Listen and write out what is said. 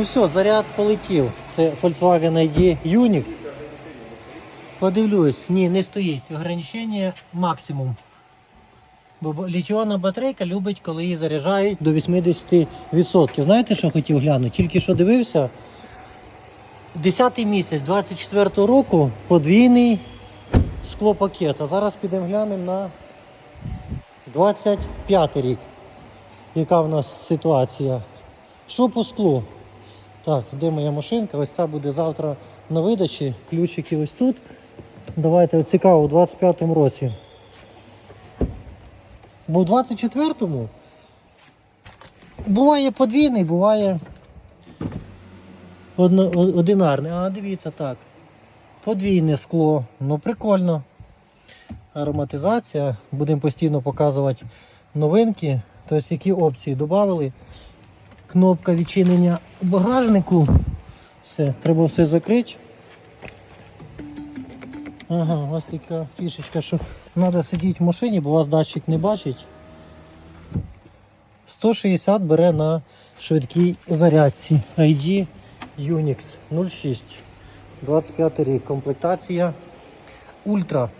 Ну все, заряд полетів. Це Volkswagen ID Unix. Подивлюсь, ні, не стоїть. Ограничення максимум. Бо літіонна батарейка любить, коли її заряджають до 80%. Знаєте, що хотів глянути? Тільки що дивився. 10 місяць 24 року подвійний склопакет. А зараз підемо глянемо на 25 рік. Яка в нас ситуація? Що по склу? Так, де моя машинка? Ось ця буде завтра на видачі. Ключики ось тут. Давайте цікаво, у 25-му році. Бо у 24-му буває подвійний, буває одно, одинарний. А, дивіться так. Подвійне скло. Ну прикольно. Ароматизація. Будемо постійно показувати новинки. Тобто, які опції додали. Кнопка відчинення багажнику. Все, треба все закрити. Ага, ось така фішечка, що треба сидіти в машині, бо вас датчик не бачить. 160 бере на швидкій зарядці. ID Unix 06. 25 рік. Комплектація Ультра.